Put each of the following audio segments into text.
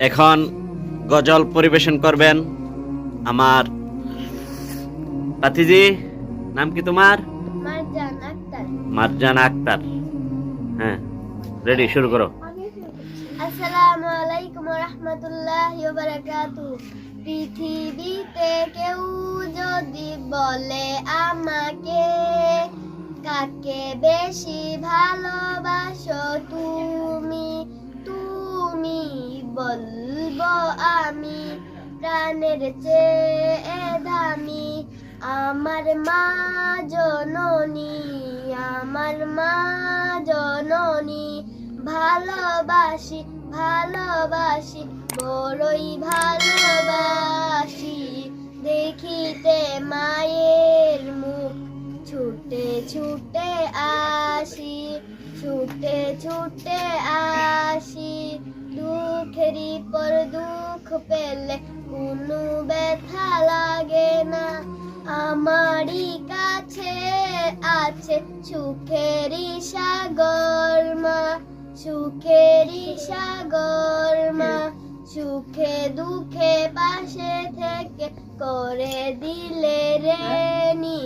এখন গজল পরিবেশন করবেন আমার পাতিজি নাম কি তোমার? মারজান আক্তার। মারজানা আক্তার। হ্যাঁ রেডি শুরু করো। আসসালামু আলাইকুম রহমতুল্লাহ বারাকাতু পৃথিবীতে কেউ যদি বলে আমাকে কাকে বেশি ভালোবাসো তুমি বলব আমি, প্রাণের চেয়ে দামি। আমার মা জননী, আমার মা জননী। ভালোবাসি ভালোবাসি, বড়ই ভালোবাসি। দেখিতে মায়ের মুখ, ছুটে ছুটে আসি, ছুটে ছুটে আসি। পর দুঃখ পেলে কোনো ব্যথা লাগে না। আমারই কাছে আছে সুখেরই সাগর মা, সুখেরই সাগর মা। সুখে দুঃখে পাশে থেকে করে দিলে রেনি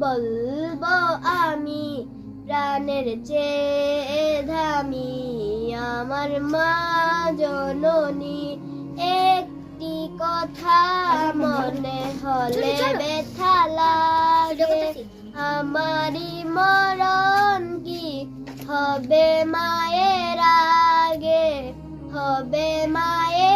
বলব আমি প্রাণের চেয়ে দামি আমার মা। জননী একটি কথা মনে হলে ব্যথা লাগে। আমারি মরণ কি? হবে মায়ের আগে। হবে মায়ের